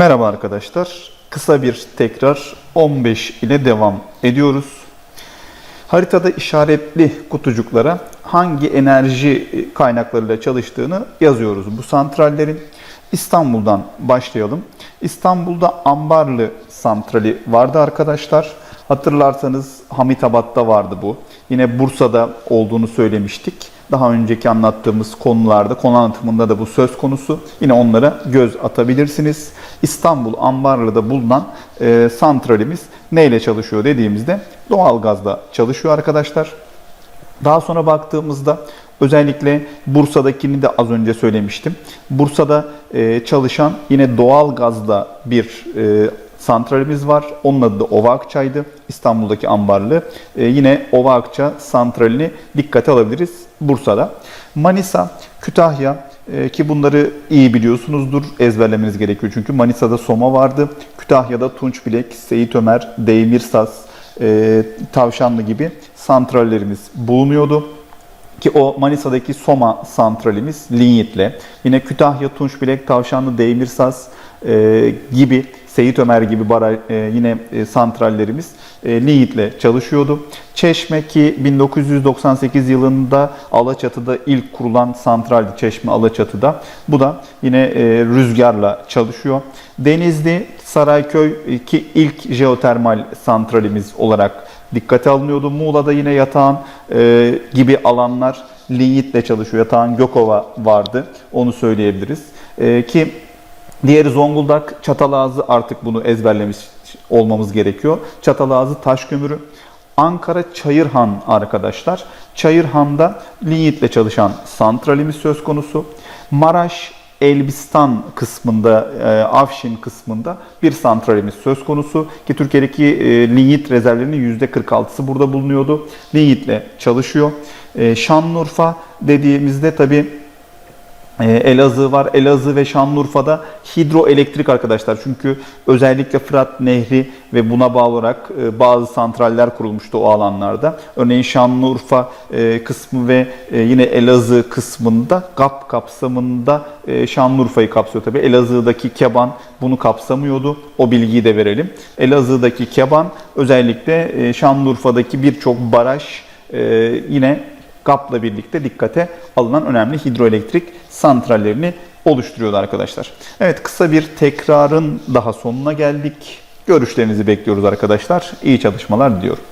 Merhaba arkadaşlar. Kısa bir tekrar 15 ile devam ediyoruz. Haritada işaretli kutucuklara hangi enerji kaynaklarıyla çalıştığını yazıyoruz. Bu santrallerin İstanbul'dan başlayalım. İstanbul'da Ambarlı santrali vardı arkadaşlar. Hatırlarsanız Hamitabat'ta vardı bu. Yine Bursa'da olduğunu söylemiştik. Daha önceki anlattığımız konularda, konu anlatımında da bu söz konusu. Yine onlara göz atabilirsiniz. İstanbul Ambarlı'da bulunan e, santralimiz neyle çalışıyor dediğimizde doğalgazla çalışıyor arkadaşlar. Daha sonra baktığımızda özellikle Bursa'dakini de az önce söylemiştim. Bursa'da e, çalışan yine doğal gazda bir e, santralimiz var. Onun adı da Ova Akçay'dı. İstanbul'daki ambarlı. E, yine Ova Akça santralini dikkate alabiliriz Bursa'da. Manisa, Kütahya e, ki bunları iyi biliyorsunuzdur. Ezberlemeniz gerekiyor. Çünkü Manisa'da Soma vardı. Kütahya'da Tunç Bilek, Seyit Ömer, Deymirsas, e, Tavşanlı gibi santrallerimiz bulunuyordu. Ki o Manisa'daki Soma santralimiz Linyit'le, yine Kütahya, Tunçbilek, Tavşanlı, Deymirsas e, gibi, Seyit Ömer gibi bara, e, yine e, santrallerimiz e, Linyit'le çalışıyordu. Çeşme ki 1998 yılında Alaçatı'da ilk kurulan santraldi Çeşme Alaçatı'da. Bu da yine e, rüzgarla çalışıyor. Denizli, Sarayköy ki ilk jeotermal santralimiz olarak dikkate alınıyordu. Muğla'da yine yatağın e, gibi alanlar Linyit'le çalışıyor. Yatağın Gökova vardı. Onu söyleyebiliriz. E, ki diğeri Zonguldak, Çatalazı artık bunu ezberlemiş olmamız gerekiyor. Çatalazı taş kömürü. Ankara Çayırhan arkadaşlar. Çayırhan'da Linyit'le çalışan santralimiz söz konusu. Maraş Elbistan kısmında, e, Afşin kısmında bir santralimiz söz konusu ki Türkiye'deki e, linyit rezervlerinin %46'sı burada bulunuyordu. Linyitle çalışıyor. E, Şanlıurfa dediğimizde tabii Elazığ var. Elazığ ve Şanlıurfa'da hidroelektrik arkadaşlar. Çünkü özellikle Fırat Nehri ve buna bağlı olarak e, bazı santraller kurulmuştu o alanlarda. Örneğin Şanlıurfa e, kısmı ve yine Elazığ kısmında GAP kapsamında Şanlıurfa'yı kapsıyor tabii. Elazığ'daki Keban bunu kapsamıyordu. O bilgiyi de verelim. Elazığ'daki Keban özellikle Şanlıurfa'daki birçok baraj yine GAP'la birlikte dikkate alınan önemli hidroelektrik santrallerini oluşturuyordu arkadaşlar. Evet kısa bir tekrarın daha sonuna geldik. Görüşlerinizi bekliyoruz arkadaşlar. İyi çalışmalar diliyorum.